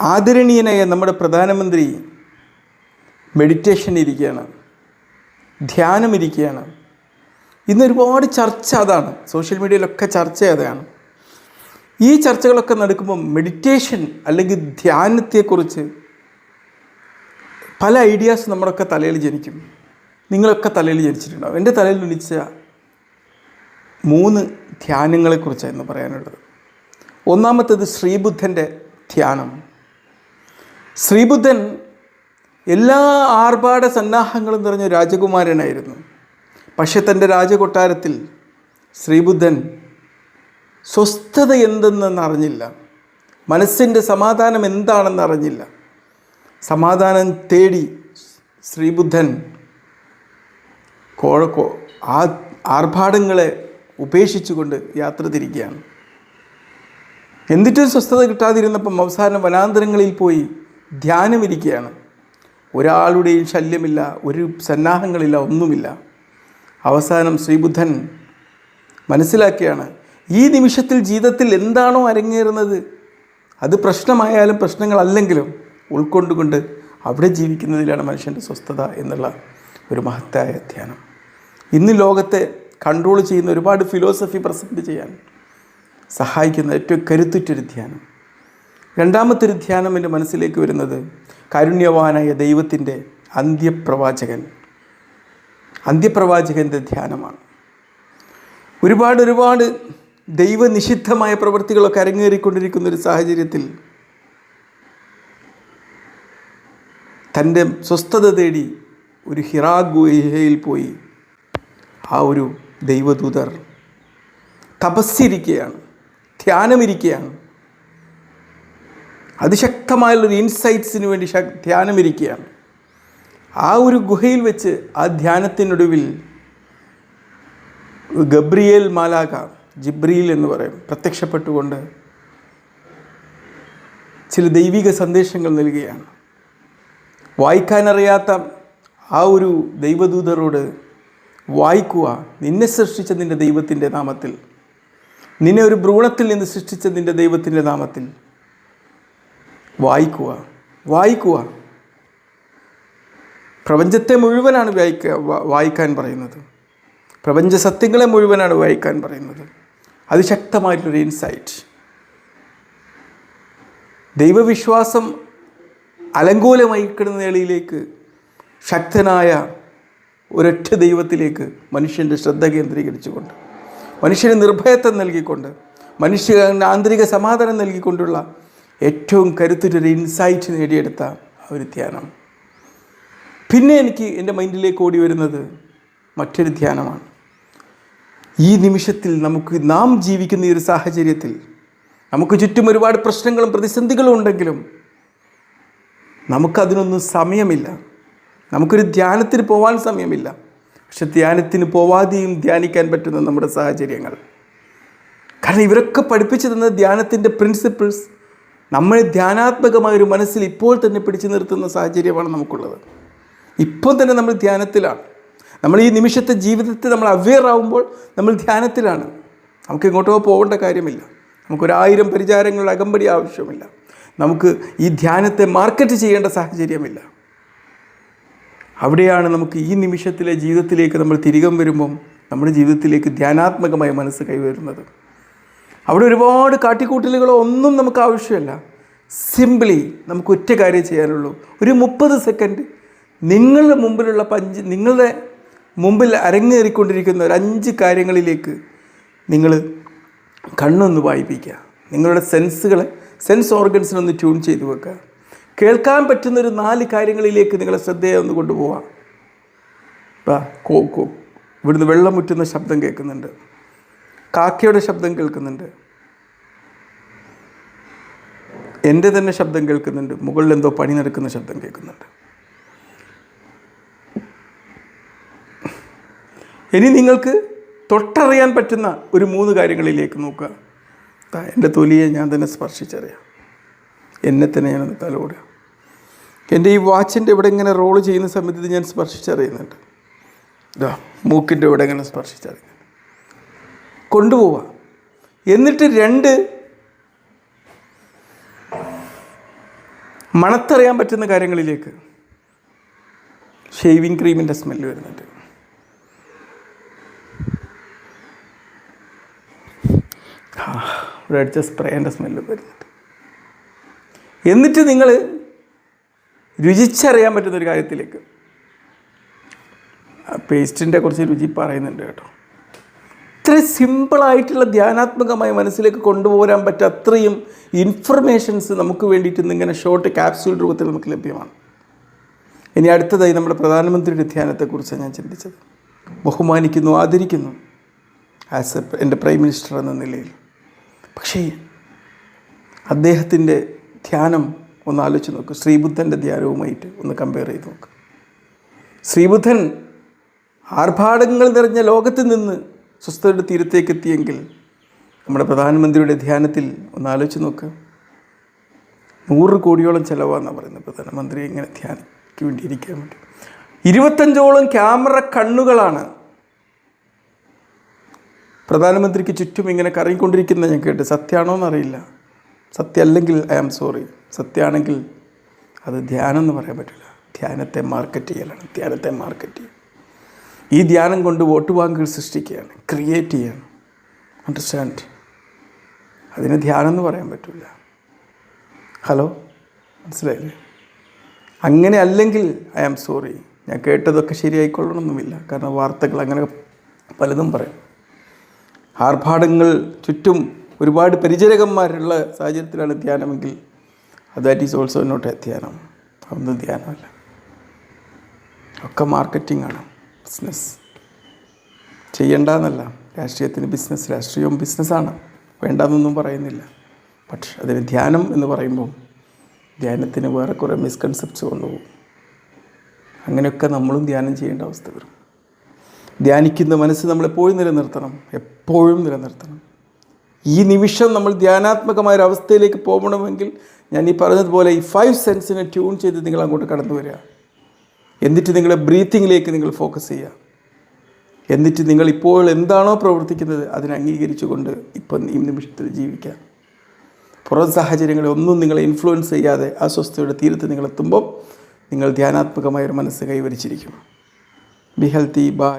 ആദരണീയനായ നമ്മുടെ പ്രധാനമന്ത്രി മെഡിറ്റേഷൻ ഇരിക്കുകയാണ് ധ്യാനം ഇരിക്കുകയാണ്. ഇന്ന് ഒരുപാട് ചർച്ച അതാണ്. സോഷ്യൽ മീഡിയയിലൊക്കെ ചർച്ച അതാണ് ഈ ചർച്ചകളൊക്കെ നടക്കുമ്പോൾ മെഡിറ്റേഷൻ അല്ലെങ്കിൽ ധ്യാനത്തെക്കുറിച്ച് പല ഐഡിയാസ് നമ്മുടെയൊക്കെ തലയിൽ ജനിക്കും. നിങ്ങളൊക്കെ തലയിൽ ജനിച്ചിട്ടുണ്ടാവും. എന്റെ തലയിൽ ജനിച്ച മൂന്ന് ധ്യാനങ്ങളെക്കുറിച്ചായിരുന്നു പറയാനുള്ളത്. ഒന്നാമത്തേത് ശ്രീബുദ്ധന്റെ ധ്യാനം. ശ്രീബുദ്ധൻ എല്ലാ ആർഭാട സന്നാഹങ്ങളും നിറഞ്ഞ രാജകുമാരനായിരുന്നു. പക്ഷെ തന്റെ രാജകൊട്ടാരത്തിൽ ശ്രീബുദ്ധൻ സ്വസ്ഥത എന്തെന്ന് അറിഞ്ഞില്ല മനസ്സിന്റെ സമാധാനം എന്താണെന്ന് അറിഞ്ഞില്ല സമാധാനം തേടി ശ്രീബുദ്ധൻ കോഴക്കോ ആ ആർഭാടങ്ങളെ ഉപേക്ഷിച്ചുകൊണ്ട് യാത്ര തിരിക്കുകയാണ്. എന്നിട്ടും സ്വസ്ഥത കിട്ടാതിരുന്നപ്പം അവസാനം വനാന്തരങ്ങളിൽ പോയി ധ്യാനമിരിക്കുകയാണ്. ഒരാളുടെയും ശല്യമില്ല ഒരു സന്നാഹങ്ങളില്ല ഒന്നുമില്ല. അവസാനം ശ്രീബുദ്ധൻ മനസ്സിലാക്കിയാണ് ഈ നിമിഷത്തിൽ ജീവിതത്തിൽ എന്താണോ അരങ്ങേറുന്നത്? അത് പ്രശ്നമായാലും പ്രശ്നങ്ങളല്ലെങ്കിലും ഉൾക്കൊണ്ടുകൊണ്ട് അവിടെ ജീവിക്കുന്നതിലാണ് മനുഷ്യന്റെ സ്വസ്ഥത എന്നുള്ള ഒരു മഹത്തായ ധ്യാനം. ഇന്ന് ലോകത്തെ കൺട്രോൾ ചെയ്യുന്ന ഒരുപാട് ഫിലോസഫി പ്രസന്റ് ചെയ്യാൻ സഹായിക്കുന്ന ഏറ്റവും കരുത്തുറ്റൊരു ധ്യാനം. രണ്ടാമത്തെ ധ്യാനം എന്റെ മനസ്സിലേക്ക് വരുന്നത് കാരുണ്യവാനായ ദൈവത്തിന്റെ അന്ത്യപ്രവാചകൻ. അന്ത്യപ്രവാചകന്റെ ധ്യാനമാണ്. ഒരുപാട് ഒരുപാട് ദൈവനിഷിദ്ധമായ പ്രവൃത്തികളൊക്കെ അരങ്ങേറിക്കൊണ്ടിരിക്കുന്ന ഒരു സാഹചര്യത്തിൽ തന്റെ സ്വസ്ഥത തേടി ഒരു ഹിറാ ഗുഹയിൽ പോയി ആ ഒരു ദൈവദൂതർ തപസ്സിരിക്കുകയാണ് ധ്യാനമിരിക്കുകയാണ്. അതിശക്തമായുള്ളൊരു ഇൻസൈറ്റ്സിന് വേണ്ടി ധ്യാനമിരിക്കുകയാണ്. ആ ഒരു ഗുഹയിൽ വെച്ച് ആ ധ്യാനത്തിനൊടുവിൽ ഗബ്രിയേൽ മാലാക ജിബ്രിയിൽ എന്ന് പറയും പ്രത്യക്ഷപ്പെട്ടുകൊണ്ട് ചില ദൈവിക സന്ദേശങ്ങൾ നൽകുകയാണ്. വായിക്കാനറിയാത്ത ആ ഒരു ദൈവദൂതരോട് വായിക്കുക നിന്നെ സൃഷ്ടിച്ച നിന്റെ ദൈവത്തിന്റെ നാമത്തിൽ. നിന്നെ ഒരു ഭ്രൂണത്തിൽ നിന്ന് സൃഷ്ടിച്ച നിന്റെ ദൈവത്തിന്റെ നാമത്തിൽ. വായിക്കുക. വായിക്കുക. പ്രപഞ്ചത്തെ മുഴുവനാണ് വായിക്ക വായിക്കാൻ പറയുന്നത്. പ്രപഞ്ച സത്യങ്ങളെ മുഴുവനാണ് വായിക്കാൻ പറയുന്നത്. അതിശക്തമായിട്ടുള്ളൊരു ഇൻസൈറ്റ് ദൈവവിശ്വാസം അലങ്കോലമായി കിടന്ന നിലയിലേക്ക് ശക്തനായ ഒരൊറ്റ ദൈവത്തിലേക്ക് മനുഷ്യന്റെ ശ്രദ്ധ കേന്ദ്രീകരിച്ചുകൊണ്ട് മനുഷ്യന് നിർഭയത്വം നൽകിക്കൊണ്ട് മനുഷ്യ ആന്തരിക സമാധാനം നൽകിക്കൊണ്ടുള്ള ഏറ്റവും കരുത്തുറ്റൊരു ഇൻസൈറ്റ് നേടിയെടുത്ത ഒരു ധ്യാനം. പിന്നെ എനിക്ക് എന്റെ മൈൻഡിലേക്ക് ഓടി വരുന്നത് മറ്റൊരു ധ്യാനമാണ്. ഈ നിമിഷത്തിൽ നമുക്ക് നാം ജീവിക്കുന്ന ഈ ഒരു സാഹചര്യത്തിൽ നമുക്ക് ചുറ്റും ഒരുപാട് പ്രശ്നങ്ങളും പ്രതിസന്ധികളും ഉണ്ടെങ്കിലും നമുക്കതിനൊന്നും സമയമില്ല. നമുക്കൊരു ധ്യാനത്തിന് പോകാൻ സമയമില്ല. പക്ഷെ ധ്യാനത്തിന് പോവാതെയും ധ്യാനിക്കാൻ പറ്റുന്ന നമ്മുടെ സാഹചര്യങ്ങൾ. കാരണം ഇവരൊക്കെ പഠിപ്പിച്ചു തന്ന ധ്യാനത്തിന്റെ പ്രിൻസിപ്പിൾസ് നമ്മളെ ധ്യാനാത്മകമായ ഒരു മനസ്സിൽ ഇപ്പോൾ തന്നെ പിടിച്ചു നിർത്തുന്ന സാഹചര്യമാണ് നമുക്കുള്ളത്. ഇപ്പം തന്നെ നമ്മൾ ധ്യാനത്തിലാണ്. നമ്മൾ ഈ നിമിഷത്തെ ജീവിതത്തെ നമ്മൾ അവെയർ ആവുമ്പോൾ നമ്മൾ ധ്യാനത്തിലാണ്. നമുക്ക് എങ്ങോട്ടോ പോകേണ്ട കാര്യമില്ല. നമുക്കൊരായിരം പരിചാരങ്ങളുടെ അകമ്പടി ആവശ്യമില്ല നമുക്ക് ഈ ധ്യാനത്തെ മാർക്കറ്റ് ചെയ്യേണ്ട സാഹചര്യമില്ല. അവിടെയാണ് നമുക്ക് ഈ നിമിഷത്തിലെ ജീവിതത്തിലേക്ക് നമ്മൾ തിരികെ വരുമ്പം നമ്മുടെ ജീവിതത്തിലേക്ക് ധ്യാനാത്മകമായ മനസ്സ് കൈവരുന്നത് അവിടെ ഒരുപാട് കാട്ടിക്കൂട്ടലുകളോ ഒന്നും നമുക്ക് ആവശ്യമില്ല. സിംപിളി നമുക്ക് ഒറ്റ കാര്യം ചെയ്യാനുള്ളൂ. ഒരു മുപ്പത് സെക്കൻഡ് നിങ്ങളുടെ മുമ്പിലുള്ള പഞ്ച് നിങ്ങളുടെ മുമ്പിൽ അരങ്ങേറിക്കൊണ്ടിരിക്കുന്ന ഒരു അഞ്ച് കാര്യങ്ങളിലേക്ക് നിങ്ങൾ കണ്ണൊന്ന് വായിപ്പിക്കുക. നിങ്ങളുടെ സെൻസുകളെ സെൻസ് ഓർഗൻസിനൊന്ന് ട്യൂൺ ചെയ്ത് വെക്കുക. കേൾക്കാൻ പറ്റുന്ന ഒരു നാല് കാര്യങ്ങളിലേക്ക് നിങ്ങളെ ശ്രദ്ധയെ ഒന്ന് കൊണ്ടുപോവാം. വാ കോ കോ ഇവിടുന്ന് വെള്ളം മുറ്റുന്ന ശബ്ദം കേൾക്കുന്നുണ്ട്. കാക്കയുടെ ശബ്ദം കേൾക്കുന്നുണ്ട്. എന്റെ തന്നെ ശബ്ദം കേൾക്കുന്നുണ്ട്. മുകളിൽ എന്തോ പണി നടക്കുന്ന ശബ്ദം കേൾക്കുന്നുണ്ട്. ഇനി നിങ്ങൾക്ക് തൊട്ടറിയാൻ പറ്റുന്ന ഒരു മൂന്ന് കാര്യങ്ങളിലേക്ക് നോക്കുക. എന്റെ തൊലിയെ ഞാൻ തന്നെ സ്പർശിച്ചറിയാം. എന്നെ തന്നെ ഞാൻ തലോടുക. എന്റെ ഈ വാച്ചിന്റെ ഇവിടെ ഇങ്ങനെ റോൾ ചെയ്യുന്ന സമയത്ത് ഞാൻ സ്പർശിച്ചറിയുന്നുണ്ട്. മൂക്കിന്റെ ഇവിടെ ഇങ്ങനെ സ്പർശിച്ചറിയുന്നുണ്ട് കൊണ്ടുപോവുക. എന്നിട്ട് രണ്ട് മണത്തറിയാൻ പറ്റുന്ന കാര്യങ്ങളിലേക്ക് ഷേവിങ് ക്രീമിന്റെ സ്മെല്ല് വരുന്നുണ്ട്. ഇവിടെ അടിച്ച സ്പ്രേന്റെ സ്മെല്ല് വരുന്നുണ്ട്. എന്നിട്ട് നിങ്ങൾ രുചിച്ചറിയാൻ പറ്റുന്ന ഒരു കാര്യത്തിലേക്ക്. പേസ്റ്റിന്റെ കുറച്ച് രുചി പറയുന്നുണ്ട് കേട്ടോ. ഇത്ര സിമ്പിളായിട്ടുള്ള ധ്യാനാത്മകമായ മനസ്സിലേക്ക് കൊണ്ടുപോരാൻ പറ്റുക അത്രയും ഇൻഫർമേഷൻസ് നമുക്ക് വേണ്ടിയിട്ട് ഇങ്ങനെ ഷോർട്ട് ക്യാപ്സ്യൂൾ രൂപത്തിൽ നമുക്ക് ലഭ്യമാണ്. ഇനി അടുത്തതായി നമ്മുടെ പ്രധാനമന്ത്രിയുടെ ധ്യാനത്തെക്കുറിച്ചാണ് ഞാൻ ചിന്തിച്ചത്. ബഹുമാനിക്കുന്നു ആദരിക്കുന്നു ആസ് എ എന്റെ പ്രൈം മിനിസ്റ്റർ എന്ന നിലയിൽ. പക്ഷേ അദ്ദേഹത്തിന്റെ ധ്യാനം ഒന്ന് ആലോചിച്ച് നോക്ക്. ശ്രീബുദ്ധന്റെ ധ്യാനവുമായിട്ട് ഒന്ന് കമ്പയർ ചെയ്ത് നോക്ക്. ശ്രീബുദ്ധൻ ആർഭാടങ്ങൾ നിറഞ്ഞ ലോകത്ത് നിന്ന് സ്വസ്ഥതയുടെ തീരത്തേക്ക് എത്തിയെങ്കിൽ നമ്മുടെ പ്രധാനമന്ത്രിയുടെ ധ്യാനത്തിൽ ഒന്ന് ആലോചിച്ച് നോക്ക്. നൂറ് കോടിയോളം ചിലവാണെന്നാണ് പറയുന്നത് പ്രധാനമന്ത്രി ഇങ്ങനെ ധ്യാനയ്ക്ക് വേണ്ടി ഇരിക്കാൻ വേണ്ടി. ഇരുപത്തഞ്ചോളം ക്യാമറ കണ്ണുകളാണ് പ്രധാനമന്ത്രിക്ക് ചുറ്റും ഇങ്ങനെ കറങ്ങിക്കൊണ്ടിരിക്കുന്ന ഞാൻ കേട്ട്. സത്യമാണോ എന്നറിയില്ല സത്യമല്ലെങ്കിൽ ഐ ആം സോറി. സത്യമാണെങ്കിൽ അത് ധ്യാനം എന്ന് പറയാൻ പറ്റില്ല. ധ്യാനത്തെ മാർക്കറ്റ് ചെയ്യലാണ്. ധ്യാനത്തെ മാർക്കറ്റ് ചെയ്യുക ഈ ധ്യാനം കൊണ്ട് വോട്ട് ബാങ്കുകൾ സൃഷ്ടിക്കുകയാണ് ക്രിയേറ്റ് ചെയ്യാണ്. അണ്ടർസ്റ്റാൻഡ് അതിന് ധ്യാനം എന്ന് പറയാൻ പറ്റില്ല. ഹലോ മനസ്സിലായില്ലേ? അങ്ങനെ അല്ലെങ്കിൽ ഐ ആം സോറി ഞാൻ കേട്ടതൊക്കെ ശരിയായിക്കൊള്ളണമെന്നുമില്ല കാരണം വാർത്തകൾ അങ്ങനെ പലതും പറയും. ആർഭാടങ്ങൾ ചുറ്റും ഒരുപാട് പരിചരകന്മാരുള്ള സാഹചര്യത്തിലാണ് ധ്യാനമെങ്കിൽ that is also not a ധ്യാനം. അതൊന്നും ധ്യാനമല്ല. ഒക്കെ മാർക്കറ്റിംഗ് ആണ്. ബിസിനസ് ചെയ്യണ്ടെന്നല്ല. രാഷ്ട്രീയത്തിന് ബിസിനസ് രാഷ്ട്രീയവും ബിസിനസ്സാണ് വേണ്ടെന്നൊന്നും പറയുന്നില്ല. പക്ഷെ അതിന് ധ്യാനം എന്ന് പറയുമ്പോൾ ധ്യാനത്തിന് വേറെ കുറേ മിസ്കൺസെപ്റ്റ്സ് കൊണ്ടുപോകും. അങ്ങനെയൊക്കെ നമ്മളും ധ്യാനം ചെയ്യേണ്ട അവസ്ഥ വരും. ധ്യാനിക്കുന്ന മനസ്സ് നമ്മളെപ്പോഴും നിലനിർത്തണം. എപ്പോഴും നിലനിർത്തണം. ഈ നിമിഷം നമ്മൾ ധ്യാനാത്മകമായ ഒരു അവസ്ഥയിലേക്ക് പോകണമെങ്കിൽ ഞാൻ ഈ പറഞ്ഞതുപോലെ ഈ ഫൈവ് സെൻസിനെ ട്യൂൺ ചെയ്ത് നിങ്ങൾ അങ്ങോട്ട് കടന്നു വരിക എന്നിട്ട് നിങ്ങളുടെ ബ്രീത്തിങ്ങിലേക്ക് നിങ്ങൾ ഫോക്കസ് ചെയ്യുക. എന്നിട്ട് നിങ്ങൾ ഇപ്പോൾ എന്താണോ പ്രവർത്തിക്കുന്നത് അതിനെ അംഗീകരിച്ചുകൊണ്ട് ഇപ്പം ഈ നിമിഷത്തിൽ ജീവിക്കുക. പുറം സാഹചര്യങ്ങളെ ഒന്നും നിങ്ങളെ ഇൻഫ്ലുവൻസ് ചെയ്യാതെ അസ്വസ്ഥയുടെ തീരത്ത് നിങ്ങളെത്തുമ്പോൾ നിങ്ങൾ ധ്യാനാത്മകമായ ഒരു മനസ്സ് കൈവരിച്ചിരിക്കും. Be healthy by